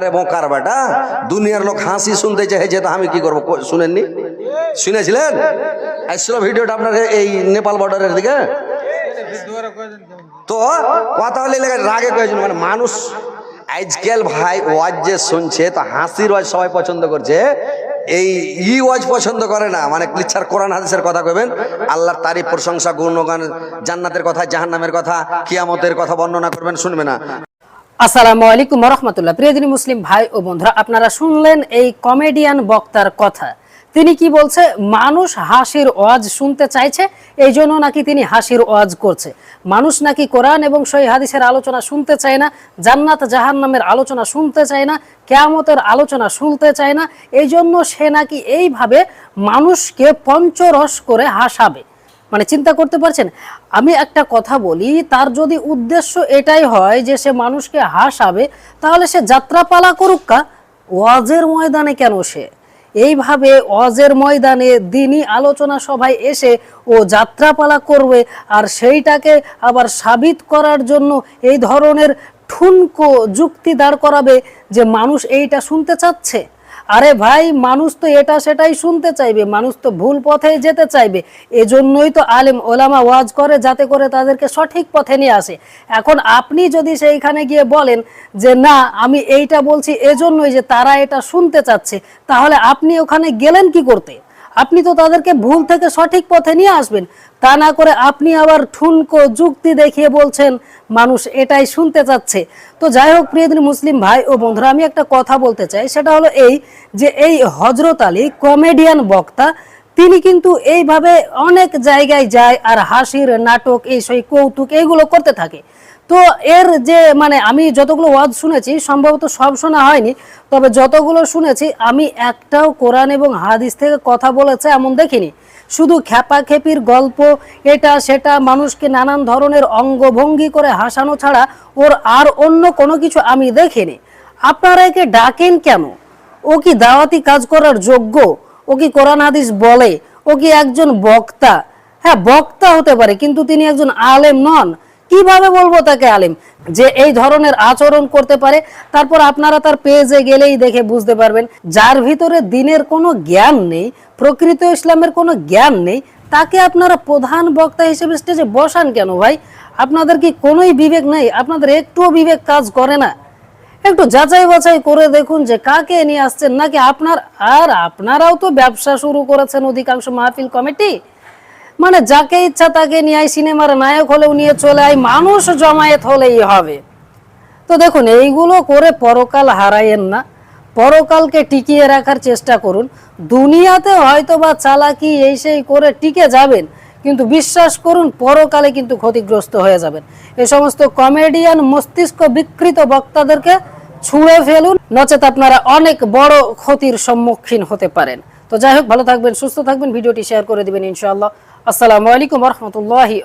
আরে দুনিয়ার লোক হাসি শুনতে চাইছে তো আমি কি করব? শুনেননি? শুনেছিলেন? আসছিল ভিডিওটা আপনার এই নেপাল বর্ডারের দিকে। তো কথা হলে রাগে কয়েছেন মানে মানুষ আজকাল ভাই ওয়াজ যে শুনছে, তো হাসির ওয়াজ সবাই পছন্দ করছে। এই ই ওয়াজ পছন্দ করে না মানে লিচ্ছার কোরআন হাদিসের কথা কইবেন, আল্লাহর তারিফ, প্রশংসা, গুণগান, জান্নাতের কথা, জাহান্নামের কথা, কিয়ামতের কথা বর্ণনা করবেন, শুনবে না। আসসালামু আলাইকুম রহমতুল্লাহ প্রিয়দিনী মুসলিম ভাই ও বন্ধুরা, আপনারা শুনলেন এই কমেডিয়ান বক্তার কথা। তিনি কি বলছে? মানুষ হাসির ওয়াজ শুনতে চাইছে, এই জন্য নাকি তিনি হাসির ওয়াজ করছে। মানুষ নাকি কোরআন এবং সই হাদিসের আলোচনা শুনতে চায় না, জান্নাত জাহান্নামের আলোচনা শুনতে চায় না, কেয়ামতের আলোচনা শুনতে চায় না, এই জন্য সে নাকি এইভাবে মানুষকে পঞ্চরস করে হাসাবে। মানে চিন্তা করতে পারছেন? আমি একটা কথা বলি, তার যদি উদ্দেশ্য এটাই হয় যে সে মানুষকে হাসাবে, তাহলে সে যাত্রাপালা করুক কা? ওয়াজের ময়দানে কেন সে? এইভাবে অজের ময়দানে দিনই আলোচনা সভায় এসে ও যাত্রাপালা করবে আর সেইটাকে আবার সাবিত করার জন্য এই ধরনের ঠুনকো যুক্তি দাঁড় করাবে যে মানুষ এইটা শুনতে চাচ্ছে। আরে ভাই, মানুষ তো এটা সেটাই শুনতে চাইবে, মানুষ তো ভুল পথে যেতে চাইবে। এজন্যই তো আলেম ওলামা ওয়াজ করে যাতে করে তাদেরকে সঠিক পথে নিয়ে আসে। এখন আপনি যদি সেইখানে গিয়ে বলেন যে, না, আমি এইটা বলছি এজন্যই যে তারা এটা শুনতে চাচ্ছে, তাহলে আপনি ওখানে গেলেন কি করতে? আপনি তো তাদেরকে ভুল থেকে সঠিক পথে নিয়ে আসবেন। তা না করে আপনি আবার ঠুনকো যুক্তি দেখিয়ে বলছেন, মানুষ এটাই শুনতে চাচ্ছে। তো যাই হোক প্রিয়দিন মুসলিম ভাই ও বন্ধুরা, আমি একটা কথা বলতে চাই, সেটা হলো এই যে এই হজরত আলী কমেডিয়ান বক্তা তিনি কিন্তু এইভাবে অনেক জায়গায় যায় আর হাসির নাটক, এই সেই কৌতুক এইগুলো করতে থাকে। তো এর যে মানে আমি যতগুলো ওয়াজ শুনেছি, সম্ভবত সব শোনা হয়নি, তবে যতগুলো শুনেছি, আমি একটাও কোরআন এবং হাদিস থেকে কথা বলেছে এমন দেখিনি। শুধু খ্যাপাখ্যাপির গল্প, এটা সেটা, মানুষকে নানান ধরনের অঙ্গভঙ্গি করে হাসানো ছাড়া ওর আর অন্য কোনো কিছু আমি দেখিনি। আপনারা একে ডাকেন কেন? ও কি দাওয়াতি কাজ করার যোগ্য? ও কি কোরআন হাদিস বলে? ও কি একজন বক্তা? হ্যাঁ বক্তা হতে পারে, কিন্তু তিনি একজন আলেম নন। কীভাবে বলব তাকে আলেম? যে এই ধরনের আচরণ করতে পারে, তারপর আপনারা তার পেজে গেলেই দেখে বুঝতে পারবেন, যার ভিতরে দিনের কোনো জ্ঞান নেই, প্রকৃত ইসলামের কোনো জ্ঞান নেই, তাকে আপনারা প্রধান বক্তা হিসেবে স্টেজে বসান কেন ভাই? আপনাদের কি কোনোই বিবেক নেই? আপনাদের একটুও বিবেক কাজ করে না। একটু যাচাই বাছাই করে দেখুন যে কাকে নিয়ে আসছেন, নাকি আপনার, আর আপনারাও তো ব্যবসা শুরু করেছেন অধিকাংশ মাহফিল কমিটি। মানে যাকে ইচ্ছা তাকে নিয়ে আয়, সিনেমার নায়ক হলেও নিয়ে চলে আয়, মানুষ জমায়েত হলেই হবে। তো দেখুন, এইগুলো করে পরকাল হারাইয়েন না। পরকালকে টিকিয়ে রাখার চেষ্টা করুন। দুনিয়াতে হয়তো বা চালাকি এই সেই করে টিকে যাবেন, কিন্তু বিশ্বাস করুন, পরকালে কিন্তু ক্ষতিগ্রস্ত হয়ে যাবেন। এই সমস্ত কমেডিয়ান, মস্তিষ্ক বিকৃত বক্তাদেরকে ছুঁড়ে ফেলুন। নচেত আপনারা অনেক বড় ক্ষতির সম্মুখীন হতে পারেন। তো যাই হোক, ভালো থাকবেন, সুস্থ থাকবেন, ভিডিওটি শেয়ার করে দিবেন ইনশাআল্লাহ। আসসালামু আলাইকুম রহমতুল্লাহি